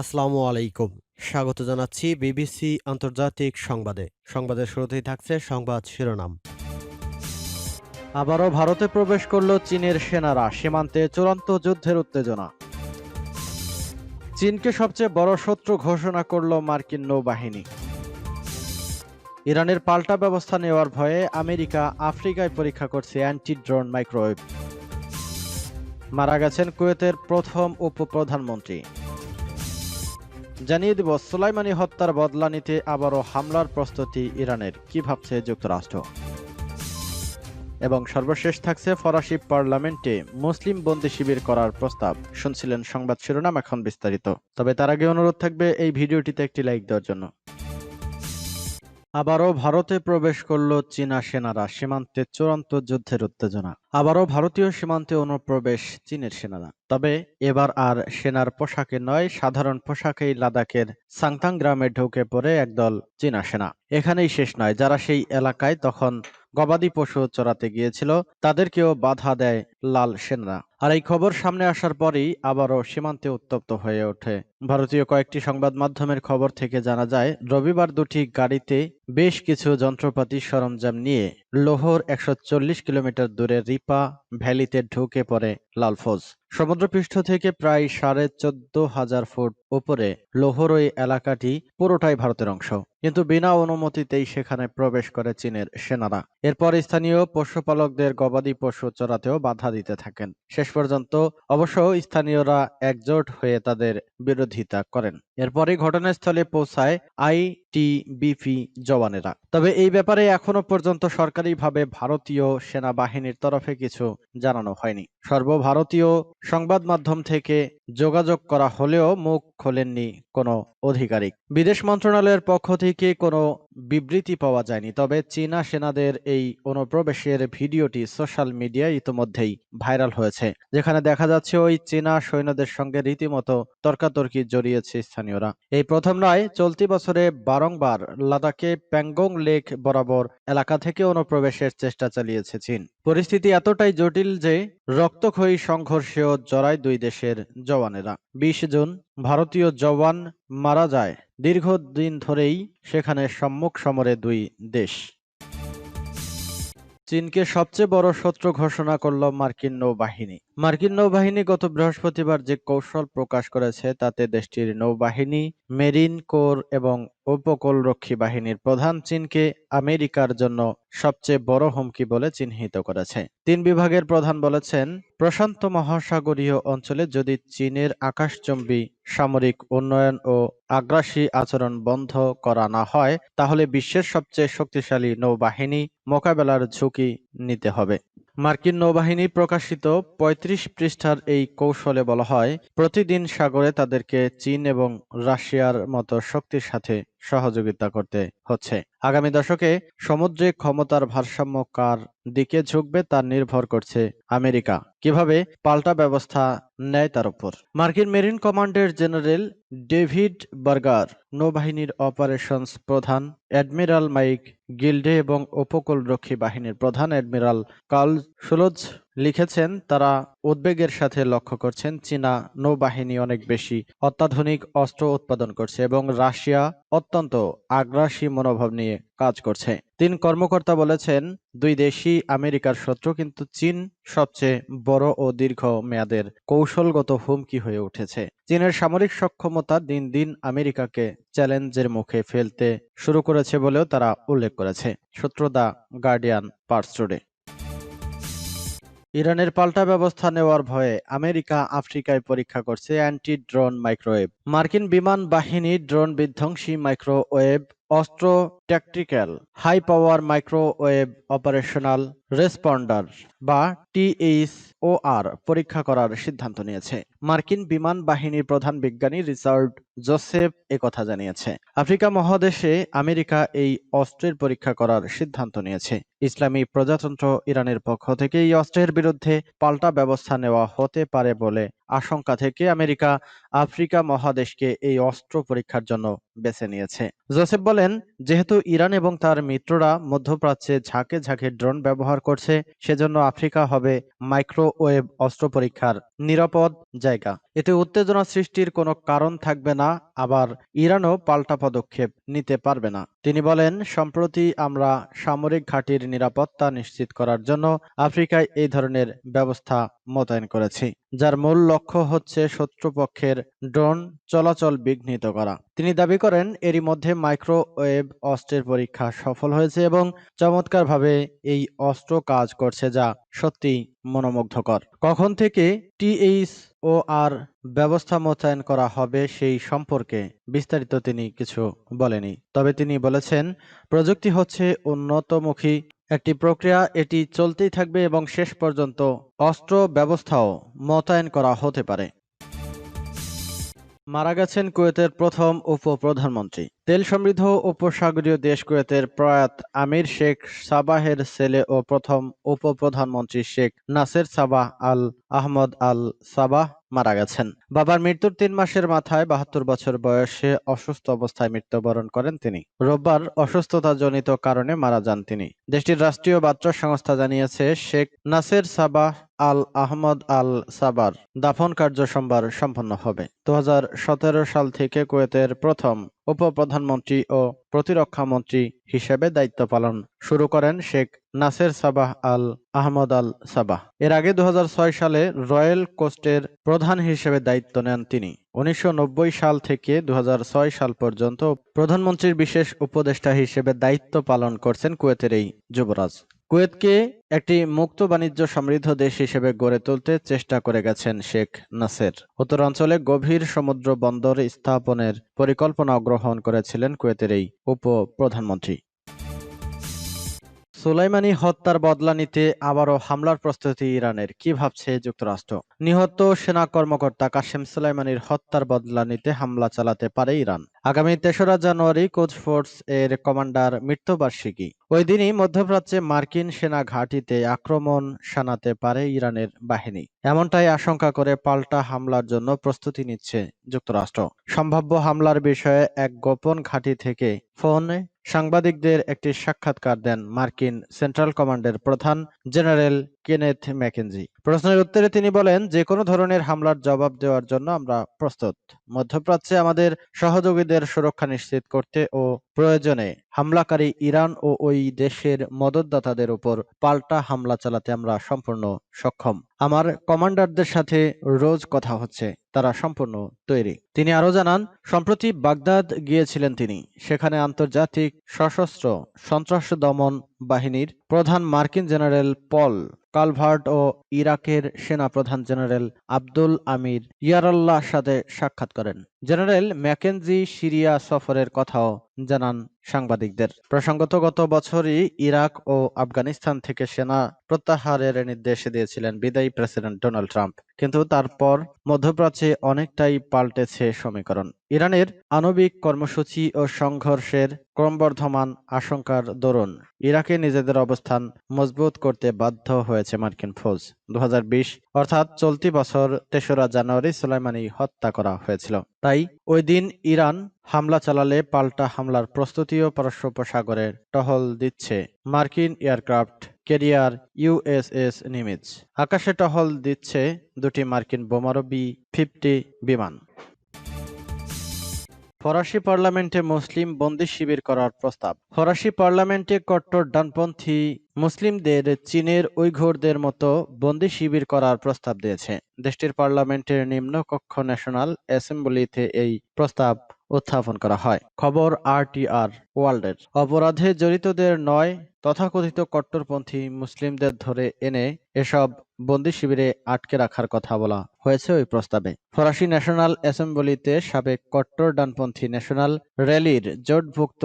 আসসালামু আলাইকুম। স্বাগত জানাচ্ছি বিবিসি আন্তর্জাতিক সংবাদে। সংবাদের শুরুতেই থাকছে সংবাদ শিরোনাম। আবারও ভারতে প্রবেশ করল চীনের সেনারা, সীমান্তে চূড়ান্ত যুদ্ধের উত্তেজনা। চীনকে সবচেয়ে বড় শত্রু ঘোষণা করল মার্কিন নৌবাহিনী। ইরানের পাল্টা ব্যবস্থা নেওয়ার ভয়ে আমেরিকা আফ্রিকায় পরীক্ষা করছে অ্যান্টি ড্রোন মাইক্রোওয়েভ। মারা গেছেন কুয়েতের প্রথম উপপ্রধানমন্ত্রী। জানিয়ে দিব, সোলাইমানি হত্যার বদলা নিতে আবারও হামলার প্রস্তুতি ইরানের। কি ভাবছে যুক্তরাষ্ট্র? এবং সর্বশেষ থাকছে ফরাসি পার্লামেন্টে মুসলিম বন্দি শিবির করার প্রস্তাব। শুনছিলেন সংবাদ শিরোনাম এখন বিস্তারিত। তবে তার আগে অনুরোধ থাকবে এই ভিডিওটিতে একটি লাইক দেওয়ার জন্য। আবারও ভারতে প্রবেশ করল চীনা সেনারা, সীমান্তে চূড়ান্ত যুদ্ধের উত্তেজনা। আবারও ভারতীয় সীমান্তে অনুপ্রবেশ চীনের সেনারা। তবে এবার আর সেনার পোশাকে নয়, সাধারণ পোশাকেই লাদাখের সাংতাং গ্রামে ঢুকে পড়ে একদল চীনা সেনা। এখানেই শেষ নয়, যারা সেই এলাকায় তখন গবাদি পশু চড়াতে গিয়েছিল, তাদেরকেও বাধা দেয় লাল সেনারা। আর এই খবর সামনে আসার পরই আবারও সীমান্তে উত্তপ্ত হয়ে ওঠে ভারতীয় কয়েকটি সংবাদ মাধ্যমের খবর থেকে জানা যায়, রবিবার দুটি গাড়িতে বেশ কিছু যন্ত্রপাতি সরঞ্জাম নিয়ে লোহর একশো চল্লিশ কিলোমিটার দূরে রিপা ভ্যালিতে ঢুকে পড়ে লালফৌজ। সমুদ্রপৃষ্ঠ থেকে প্রায় সাড়ে চোদ্দ হাজার ফুট উপরে লোহর ওই এলাকাটি পুরোটাই ভারতের অংশ। কিন্তু বিনা অনুমতিতেই সেখানে প্রবেশ করে চীনের সেনারা। এরপর স্থানীয় পশুপালকদের গবাদি পশু চড়াতেও বাধা দিতে থাকেন। শেষ পর্যন্ত অবশ্য স্থানীয়রা একজোট হয়ে তাদের বিরোধিতা করেন। এরপরই ঘটনাস্থলে পৌঁছায় আইটিবিপি জওয়ানেরা। তবে এই ব্যাপারে এখনও পর্যন্ত সরকারিভাবে ভারতীয় সেনাবাহিনীর তরফে কিছু জানানো হয়নি। সর্বভারতীয় সংবাদ মাধ্যম থেকে যোগাযোগ করা হলেও মুখ খোলেননি কোনো আধিকারিক বিদেশ মন্ত্রণালয়ের পক্ষ থেকে কোনো বিবৃতি পাওয়া যায়নি। তবে চীনা সেনাদের এই অনুপ্রবেশের ভিডিওটি সোশ্যাল মিডিয়ায় ইতোমধ্যেই ভাইরাল হয়েছে, যেখানে দেখা যাচ্ছে ওই চীনা সৈন্যদের সঙ্গে রীতিমতো তর্কাতর্কি জড়িয়েছে স্থানীয়রা। এই প্রথম নয়, চলতি বছরে বারংবার লাদাখে প্যাংগং লেক বরাবর এলাকা থেকে অনুপ্রবেশের চেষ্টা চালিয়েছে চীন। পরিস্থিতি এতটাই জটিল যে রক্তক্ষয়ী সংঘর্ষেও জড়ায় দুই দেশের জওয়ানেরা। বিশ জুন ভারতীয় জওয়ান মারা যায় দীর্ঘদিন ধরেই সেখানে সম্মুখ সমরে দুই দেশ। চীনকে সবচেয়ে বড় শত্রু ঘোষণা করল মার্কিন নৌবাহিনী। মার্কিন নৌবাহিনী গত বৃহস্পতিবার যে কৌশল প্রকাশ করেছে, তাতে দেশটির নৌবাহিনী, মেরিন কোর এবং উপকূলরক্ষী বাহিনীর প্রধান চীনকে আমেরিকার জন্য সবচেয়ে বড় হুমকি বলে চিহ্নিত করেছে। তিন বিভাগের প্রধান বলেছেন, প্রশান্ত মহাসাগরীয় অঞ্চলে যদি চীনের আকাশচম্বী সামরিক উন্নয়ন ও আগ্রাসী আচরণ বন্ধ করা না হয়, তাহলে বিশ্বের সবচেয়ে শক্তিশালী নৌবাহিনী মোকাবেলার ঝুঁকি নিতে হবে। মার্কিন নৌবাহিনী প্রকাশিত ৩৫ পৃষ্ঠার এই কৌশলে বলা হয়, প্রতিদিন সাগরে তাদেরকে চীন এবং রাশিয়ার মতো শক্তির সাথে সহযোগিতা করতে হচ্ছে। আগামী দশকে সমুদ্রে ক্ষমতার ভারসাম্য কার দিকে ঝুঁকবে তা নির্ভর করছে আমেরিকা। কীভাবে পাল্টা ব্যবস্থা নেয় তার উপর? মার্কিন মেরিন কমান্ডের জেনারেল ডেভিড বার্গার, নৌবাহিনীর অপারেশনস প্রধান অ্যাডমিরাল মাইক গিল্ডে এবং উপকূলরক্ষী বাহিনীর প্রধান অ্যাডমিরাল কার্ল সুলোজ লিখেছেন, তারা উদ্বেগের সাথে লক্ষ্য করছেন, চীনা নৌবাহিনী অনেক বেশি অত্যাধুনিক অস্ত্র উৎপাদন করছে এবং রাশিয়া অত্যন্ত আগ্রাসী মনোভাব নিয়ে কাজ করছে। তিন কর্মকর্তা বলেছেন, দুই দেশই আমেরিকার শত্রু, কিন্তু চীন সবচেয়ে বড় ও দীর্ঘ মেয়াদের কৌশলগত হুমকি হয়ে উঠেছে। চীনের সামরিক সক্ষমতা দিন দিন আমেরিকাকে চ্যালেঞ্জের মুখে ফেলতে শুরু করেছে বলেও তারা উল্লেখ করেছে। সূত্র দা গার্ডিয়ান, পার্স টুডে। ইরানের পাল্টা ব্যবস্থা নেওয়ার ভয়ে আমেরিকা আফ্রিকায় পরীক্ষা করছে অ্যান্টি ড্রোন মাইক্রোওয়েভ। মার্কিন বিমান বাহিনী ড্রোন বিধ্বংসী মাইক্রোওয়েভ অস্ত্র tactical high power microwave operational responder বা টিএইচওআর পরীক্ষা করার সিদ্ধান্ত নিয়েছে। মার্কিন বিমান বাহিনীর প্রধান বিজ্ঞানী রিচার্ড জোসেফ একথা জানিয়েছে। আফ্রিকা মহাদেশে আমেরিকা এই অস্ত্রের পরীক্ষা করার সিদ্ধান্ত নিয়েছে। ইসলামী প্রজাতন্ত্র ইরানের পক্ষ থেকে এই অস্ত্রের বিরুদ্ধে পাল্টা ব্যবস্থা নেওয়া হতে পারে বলে আশঙ্কা থেকে আমেরিকা আফ্রিকা মহাদেশকে এই অস্ত্র পরীক্ষার জন্য বেছে নিয়েছে। জোসেফ বলেন, যেহেতু ইরান এবং তার মিত্ররা মধ্যপ্রাচ্যে ঝাঁকে ঝাঁকে ড্রোন ব্যবহার করছে, সেজন্য আফ্রিকা হবে মাইক্রোওয়েভ অস্ত্র পরীক্ষার নিরাপদ জায়গা। এতে উত্তেজনা সৃষ্টির কোনো কারণ থাকবে না, আবার ইরানও পাল্টা পদক্ষেপ নিতে পারবে না। তিনি বলেন, সম্প্রতি আমরা সামরিক ঘাঁটির নিরাপত্তা নিশ্চিত করার জন্য আফ্রিকায় এই ধরনের ব্যবস্থা মোতায়েন করেছি, যার মূল লক্ষ্য হচ্ছে শত্রুপক্ষের ড্রোন চলাচল বিঘ্নিত করা। তিনি দাবি করেন, এরই মধ্যে মাইক্রোওয়েভ অস্ত্রের পরীক্ষা সফল হয়েছে এবং চমৎকারভাবে এই অস্ত্র কাজ করছে যা সত্যি মনোমুগ্ধকর। কখন থেকে টিএইচ ও আর ব্যবস্থা মোতায়েন করা হবে সেই সম্পর্কে বিস্তারিত তিনি কিছু বলেনি। তবে তিনি বলেছেন, প্রযুক্তি হচ্ছে উন্নতমুখী একটি প্রক্রিয়া, এটি চলতেই থাকবে এবং শেষ পর্যন্ত অস্ত্র ব্যবস্থাও মোতায়েন করা হতে পারে। মারা গেছেন কুয়েতের প্রথম উপপ্রধানমন্ত্রী। তেল সমৃদ্ধ উপসাগরীয় দেশ কুয়েতের প্রয়াত আমির শেখ সাবাহের ছেলে ও প্রথম উপপ্রধানমন্ত্রী Sheikh Nasser Sabah Al Ahmad Al Sabah মারা গেছেন। বাবার মৃত্যুর তিন মাসের মাথায় বাহাত্তর বছর বয়সে অসুস্থ অবস্থায় মৃত্যুবরণ করেন তিনি। রোববার অসুস্থতাজনিত কারণে মারা যান তিনি। দেশটির রাষ্ট্রীয় বার্তা সংস্থা জানিয়েছে, Sheikh Nasser Sabah Al Ahmad Al সাবার দাফন কার্য সোমবার সম্পন্ন হবে। দু হাজার সতেরো সাল থেকে কুয়েতের প্রথম উপপ্রধানমন্ত্রী ও প্রতিরক্ষা মন্ত্রী হিসেবে দায়িত্ব পালন শুরু করেন Sheikh Nasser Sabah Al Ahmad Al Sabah. এর আগে দু হাজার ছয় সালে রয়্যাল কোস্টের প্রধান হিসেবে দায়িত্ব নেন তিনি। উনিশশো নব্বই সাল থেকে দু হাজার ছয় সাল পর্যন্ত প্রধানমন্ত্রীর বিশেষ উপদেষ্টা হিসেবে দায়িত্ব পালন করছেন কুয়েতের এই যুবরাজ। কুয়েতকে একটি মুক্ত বাণিজ্য সমৃদ্ধ দেশ হিসেবে গড়ে তুলতে চেষ্টা করে গেছেন শেখ নাসের। উত্তরাঞ্চলে গভীর সমুদ্র বন্দর স্থাপনের পরিকল্পনা গ্রহণ করেছিলেন কুয়েতের এই উপ প্রধানমন্ত্রী সুলাইমানি হত্যার বদলা নিতে আবারও হামলার প্রস্তুতি ইরানের। কি ভাবছে যুক্তরাষ্ট্র? নিহত সেনা কর্মকর্তা কাশেম সুলাইমানির হত্যার বদলা নিতে হামলা চালাতে পারে ইরান। আগামী তেসরা জানুয়ারি কোচ ফোর্স এর কমান্ডার মৃত্যুবার্ষিকী। ওই দিনই মধ্যপ্রাচ্যে মার্কিন সেনা ঘাঁটিতে আক্রমণ শানাতে পারে ইরানের বাহিনী। এমনটাই আশঙ্কা করে পাল্টা হামলার জন্য প্রস্তুতি নিচ্ছে যুক্তরাষ্ট্র। সম্ভাব্য হামলার বিষয়ে এক গোপন ঘাঁটি থেকে ফোনে সাংবাদিকদের একটি সাক্ষাৎকার দেন মার্কিন সেন্ট্রাল কমান্ডের প্রধান জেনারেল কেনেথ ম্যাকেনজি প্রশ্নের উত্তরে তিনি বলেন যে কোনো ধরনের হামলার জবাব দেওয়ার জন্য আমরা প্রস্তুত। মধ্যপ্রাচ্যে আমাদের সহযোগীদের সুরক্ষা নিশ্চিত করতে ও প্রয়োজনে হামলাকারী ইরান ও ওই দেশের মদতদাতাদের উপর পাল্টা হামলা চালাতে আমরা সম্পূর্ণ সক্ষম। আমার কমান্ডারদের সাথে রোজ কথা হচ্ছে। তারা সম্পূর্ণ তৈরি। তিনি আরও জানান, সম্প্রতি বাগদাদ গিয়েছিলেন তিনি। সেখানে আন্তর্জাতিক সশস্ত্র সন্ত্রাস দমন বাহিনীর প্রধান মার্কিন জেনারেল পল কালভার্ট ও ইরাকের সেনাপ্রধান জেনারেল আব্দুল আমির ইয়ারাল্লাহ সাথে সাক্ষাৎ করেন। জেনারেল ম্যাকেনজি সিরিয়া সফরের কথাও জানান সাংবাদিকদের। প্রসঙ্গত, গত বছরই ইরাক ও আফগানিস্তান থেকে সেনা প্রত্যাহারের নির্দেশ দিয়েছিলেন বিদায়ী প্রেসিডেন্ট ডোনাল্ড ট্রাম্প। কিন্তু তারপর মধ্যপ্রাচ্যে অনেকটাই পাল্টেছে সমীকরণ। ইরানের আণবিক কর্মসূচি ও সংঘর্ষের ক্রমবর্ধমান আশঙ্কার দরুন ইরাকে নিজেদের অবস্থান মজবুত করতে বাধ্য হয়েছে মার্কিন ফৌজ। দু হাজার বিশ, অর্থাৎ চলতি বছর তেসরা জানুয়ারি সুলাইমানি হত্যা করা হয়েছিল। তাই ওই দিন ইরান হামলা চালালে পাল্টা হামলার প্রস্তুতিও বঙ্গোপসাগরে টহল দিচ্ছে মার্কিন এয়ারক্রাফট ক্যারিয়ার ইউএসএস নিমিজ। আকাশে টহল দিচ্ছে দুটি মার্কিন বোমারু বি ফিফটি বিমান। ফরাসি পার্লামেন্টে মুসলিম বন্দি শিবির করার প্রস্তাব। ফরাসি পার্লামেন্টে কট্টর ডানপন্থী মুসলিমদের চীনের উইঘুরদের মতো বন্দি শিবির করার প্রস্তাব দিয়েছে। দেশটির পার্লামেন্টের নিম্নকক্ষ ন্যাশনাল অ্যাসেম্বলিতে এই প্রস্তাব উত্থাপন করা হয়। খবর আরটিআর ওয়ার্ল্ডের। অপরাধে জড়িতদের নয় তথাকথিত কট্টরপন্থী মুসলিমদের ধরে এনে এসব বন্দি শিবিরে আটকে রাখার কথা বলা হয়েছে ওই প্রস্তাবে। ফরাসি ন্যাশনাল অ্যাসেম্বলিতে সাবেক কট্টর ডানপন্থী ন্যাশনাল র্যালির জোটভুক্ত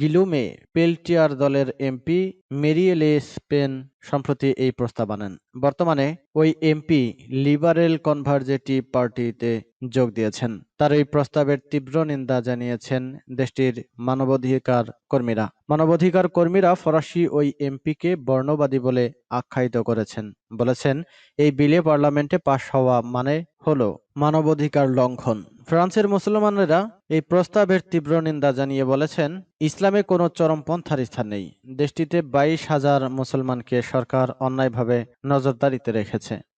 গিলুমে পেলটিয়ার দলের এমপি মেরিয়েলে স্পেন সম্প্রতি এই প্রস্তাব আনেন। বর্তমানে ওই এমপি লিবারেল কনভার্জেটিভ পার্টিতে যোগ দিয়েছেন। তার এই প্রস্তাবের তীব্র নিন্দা জানিয়েছেন দেশটির মানবাধিকার কর্মীরা। মানবাধিকার কর্মীরা ফরাসি ওই এমপিকে বর্ণবাদী বলে আখ্যায়িত করেছেন। বলেছেন, এই বিলে পার্লামেন্টে পাশ হওয়া মানে হলো মানবাধিকার লঙ্ঘন। ফ্রান্সের মুসলমানেরা এই প্রস্তাবের তীব্র নিন্দা জানিয়ে বলেছেন, ইসলামে কোনো চরমপন্থার স্থান নেই। দেশটিতে বাইশ হাজার মুসলমানকে সরকার অন্যায়ভাবে নজরদারিতে রেখেছে।